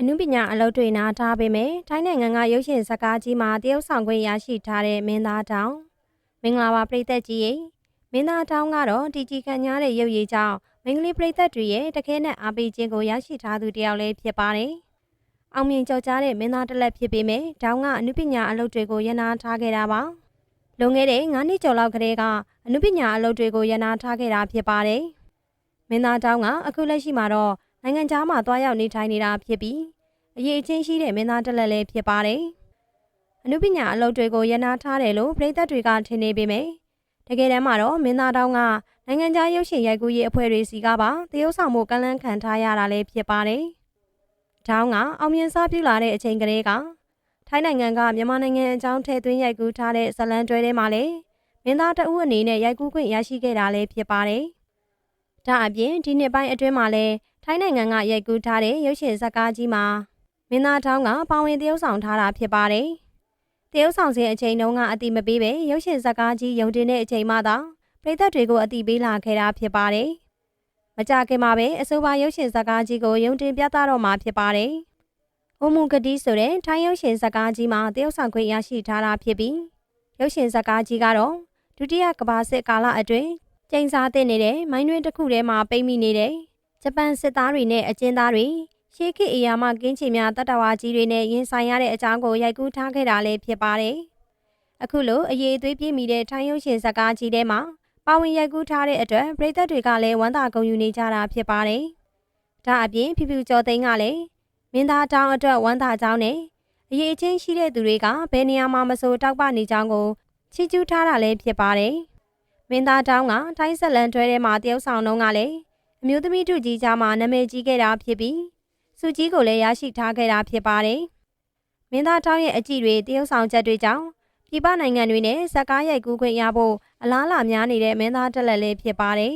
အနုပညာအလုပ်တွေနာထားပေမဲ့ထိုင်းနိုင်ငံကရုပ်ရှင်ဇာတ်ကားကြီးမှာတရုပ်ဆောင်ခွင့်ရရှိထားတဲ့မင်းသားတောင်မင်္ဂလာပါပရိသတ်ကြီးရေမင်းသားတောင်ကတော့တီကြီးခံညားတဲ့ရုပ်ရည်ကြောင့်မင်္ဂလိပရိသတ်တွေရဲ့တခဲနဲ့အားပေးခြင်းကိုရရှိထားသူတစ်ယောက်လည်းဖြစ်ပါတယ်အောင်မြင်ကြော်ကြားတဲ့မင်းသားတစ်လက်ဖြစ်ပေမဲ့တောင်ကအနုပညာအလုပ်တွေကိုရနာထားခဲ့တာပါလွန်ခဲ့တဲ့9နှစ်ကျော်လောက်ကတည်းကအနုပညာအလုပ်တွေကိုရနာထားခဲ့တာဖြစ်ပါတယ်မင်းသားတောင်ကအခုလက်ရှိမှာတော့ နိုင်ငံခြားမှာတွားရောက်နေထိုင်နေတာဖြစ်ပြီးအရေးအချင်းရှိတဲ့မင်းသားတစ်လက်လည်းဖြစ်ပါတယ်။အနုပညာအလုပ်တွေကိုရနာထားတယ်လို့ပြည်သက်တွေကထင်နေပေမယ့်တကယ်တမ်းမှာတော့မင်းသားတောင်းကနိုင်ငံခြားရုပ်ရှင်ရိုက်ကူးရေးအဖွဲ့တွေစီကပါတရုပ်ဆောင်မှုကန့်လန့်ခံထားရတာလည်းဖြစ်ပါတယ်။တောင်းကအောင်မြင်စားပြုလာတဲ့အချိန်ကလေးကထိုင်းနိုင်ငံကမြန်မာနိုင်ငံအကြောင်းထည့်သွင်းရိုက်ကူးထားတဲ့ဇတ်လန်တွဲထဲမှာလည်းမင်းသားတအုပ်အနေနဲ့ရိုက်ကူးခွင့်ရရှိခဲ့တာလည်းဖြစ်ပါတယ်။ဒါအပြင်ဒီနှစ်ပိုင်းအတွင်းမှာလည်း ထိုင်းနိုင်ငံကရိုက်ကူးထားတဲ့ရုပ်ရှင်ဇာတ်ကားကြီးမှာမင်းသားတောင်းကပါဝင်သရုပ်ဆောင်ထားတာဖြစ်ပါတယ်။သရုပ်ဆောင်စဉ်အချိန်တုန်းကအတိမပေးပဲရုပ်ရှင်ဇာတ်ကားကြီးယုံတင်တဲ့အချိန်မှသာပြည်သက်တွေကိုအတိပေးလာခဲ့တာဖြစ်ပါတယ်။မကြခင်မှာပဲအဆိုပါရုပ်ရှင်ဇာတ်ကားကြီးကိုယုံတင်ပြသတော့မှာဖြစ်ပါတယ်။အိုမူကတိဆိုတဲ့ထိုင်းရုပ်ရှင်ဇာတ်ကားကြီးမှာသရုပ်ဆောင်ခွင့်ရရှိထားတာဖြစ်ပြီးရုပ်ရှင်ဇာတ်ကားကြီးကတော့ဒုတိယကမ္ဘာစစ်ကာလအတွင်းကျင်းစားတဲ့နေတဲ့မိုင်းတွင်တစ်ခုထဲမှာပိတ်မိနေတဲ့ ဂျပန်စစ်သားတွေနဲ့အကျဉ်းသားတွေရှေးခေတ်အရာမှကင်းချင်များတတဝါကြီးတွေနဲ့ရင်ဆိုင်ရတဲ့အကြောင်းကိုရိုက်ကူးထားခဲ့တာလည်းဖြစ်ပါတယ်။အခုလိုအရေးအသွေးပြည့်မီတဲ့ထိုင်းရုပ်ရှင်ဇာတ်ကားကြီးထဲမှာပါဝင်ရိုက်ကူးထားတဲ့အတွက်ပရိသတ်တွေကလည်းဝမ်းသာဂုဏ်ယူနေကြတာဖြစ်ပါတယ်။ဒါအပြင်ဖြူဖြူကျော်သိန်းကလည်းမင်းသားတောင်းအတွက်ဝမ်းသာကြောင်းနဲ့အရေးအချင်းရှိတဲ့သူတွေကဘယ်နေရာမှာမဆိုတောက်ပနေကြောင်းကိုချီးကျူးထားတာလည်းဖြစ်ပါတယ်။မင်းသားတောင်းကထိုင်းဆက်လန်တွဲထဲမှာတရုပ်ဆောင်တော့ကလည်း အမျိုးသမီးတို့ကြီးကြားမှာနာမည်ကြီးခဲ့တာဖြစ်ပြီးစုကြီးကိုလည်းရရှိထားခဲ့တာဖြစ်ပါတယ်။မင်းသားတောင်းရဲ့အကြည့်တွေတရုပ်ဆောင်ချက်တွေကြောင့်ပြည်ပနိုင်ငံတွေနဲ့ဇက်ကားရိုက်ကူးခွင့်ရဖို့အလားအလာများနေတဲ့မင်းသားတက်လက်လေးဖြစ်ပါတယ်